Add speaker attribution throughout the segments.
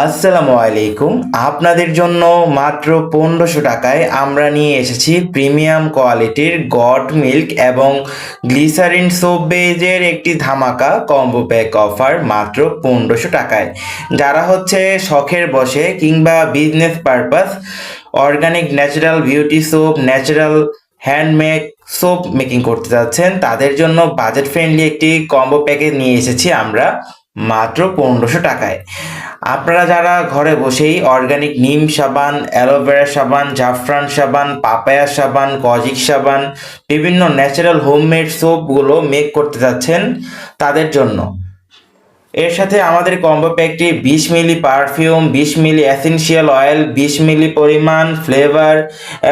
Speaker 1: আসসালামু আলাইকুম। আপনাদের জন্য মাত্র পনেরোশো টাকায় আমরা নিয়ে এসেছি প্রিমিয়াম কোয়ালিটির গড মিল্ক এবং গ্লিসারিন সোপ বেজের একটি ধামাকা কম্বো প্যাক অফার মাত্র পনেরোশো টাকায়। যারা হচ্ছে শখের বসে কিংবা business purpose, organic natural beauty soap, natural handmade soap making করতে যাচ্ছেন, তাদের জন্য বাজেট ফ্রেন্ডলি একটি কম্বো প্যাকেজ নিয়ে এসেছি আমরা। মাত্র পনেরোশো টাকায়। আপনারা যারা ঘরে বসেই অর্গানিক নিম সাবান অ্যালোভেরা সাবান, জাফরান সাবান, পাপায়া সাবান, কজিক সাবান, বিভিন্ন ন্যাচারাল হোমমেড সোপগুলো মেক করতে যাচ্ছেন তাদের জন্য। এর সাথে আমাদের কম্বো প্যাকটি বিশ মিলি পারফিউম বিশ মিলি এসেনশিয়াল অয়েল বিশ মিলি পরিমাণ ফ্লেভার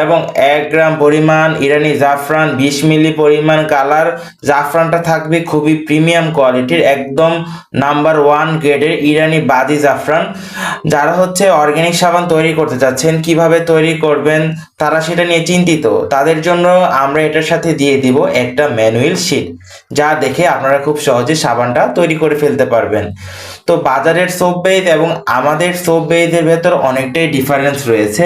Speaker 1: এবং এক গ্রাম পরিমাণ ইরানি জাফরান, বিশ মিলি পরিমাণ কালার জাফরানটা থাকবে খুবই প্রিমিয়াম কোয়ালিটির একদম নাম্বার ওয়ান গ্রেডের ইরানি বাদি জাফরান। যারা হচ্ছে অর্গ্যানিক সাবান তৈরি করতে চাচ্ছেন, কীভাবে তৈরি করবেন তারা সেটা নিয়ে চিন্তিত। তাদের জন্য আমরা এটার সাথে দিয়ে দিব একটা ম্যানুয়াল শিট যা দেখে আপনারা খুব সহজে সাবানটা তৈরি করে ফেলতে পারবেন। তো বাজারের সোপ বেজ এবং আমাদের সোপ বেজের ভেতর অনেকটাই ডিফারেন্স রয়েছে।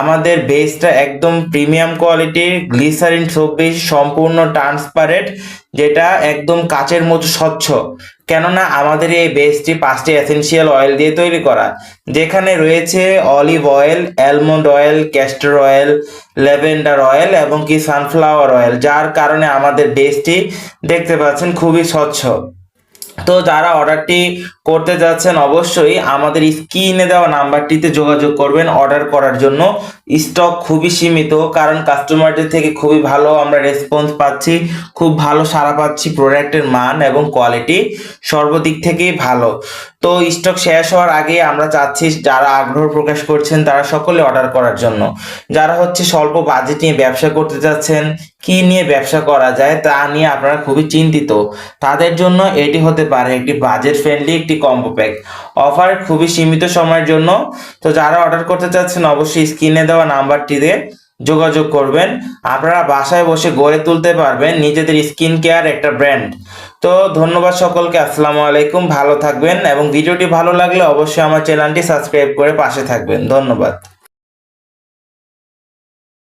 Speaker 1: আমাদের বেসটা একদম প্রিমিয়াম কোয়ালিটির গ্লিসারিন সোপ বেজ সম্পূর্ণ ট্রান্সপারেন্ট যেটা একদম কাচের মতো স্বচ্ছ। কেননা আমাদের এই বেসটি পাঁচটি এসেনশিয়াল অয়েল দিয়ে তৈরি করা। যেখানে রয়েছে olive oil almond oil castor oil lavender oil এবং কি সানফ্লাওয়ার অয়েল যার কারণে আমাদের বেসটি দেখতে পাচ্ছেন খুবই স্বচ্ছ। তো যারা অর্ডারটি করতে যাচ্ছেন অবশ্যই। আমাদের স্ক্রিনে দেওয়া নাম্বারটিতে যোগাযোগ করবেন অর্ডার করার জন্য। স্টক খুবই সীমিত, কারণ কাস্টমারদের থেকে খুবই ভালো আমরা রেসপন্স পাচ্ছি, খুব ভালো সাড়া পাচ্ছি প্রোডাক্টের মান এবং কোয়ালিটি, সর্বদিক থেকেই ভালো। তো স্টক শেষ হওয়ার আগে আমরা চাচ্ছি যারা আগ্রহ প্রকাশ করছেন তারা সকলে অর্ডার করার জন্য। যারা হচ্ছে স্বল্প বাজেট নিয়ে ব্যবসা করতে যাচ্ছেন, কি নিয়ে ব্যবসা করা যায় তা নিয়ে আপনারা খুবই চিন্তিত। তাদের জন্য এটি হতে পারে একটি বাজেট ফ্রেন্ডলি একটি কম্বো প্যাক অফার খুবই সীমিত সময়ের জন্য। তো যারা অর্ডার করতে চাচ্ছেন, অবশ্যই স্ক্রিনে দেওয়া নাম্বারটিতে যোগাযোগ করবেন। আপনারা বাসায় বসে গড়ে তুলতে পারবেন নিজেদের স্কিন কেয়ার একটা ব্র্যান্ড তো ধন্যবাদ সকলকে, আসসালামু আলাইকুম, ভালো থাকবেন এবং ভিডিওটি ভালো লাগলে অবশ্যই আমার চ্যানেলটি সাবস্ক্রাইব করে পাশে থাকবেন। ধন্যবাদ।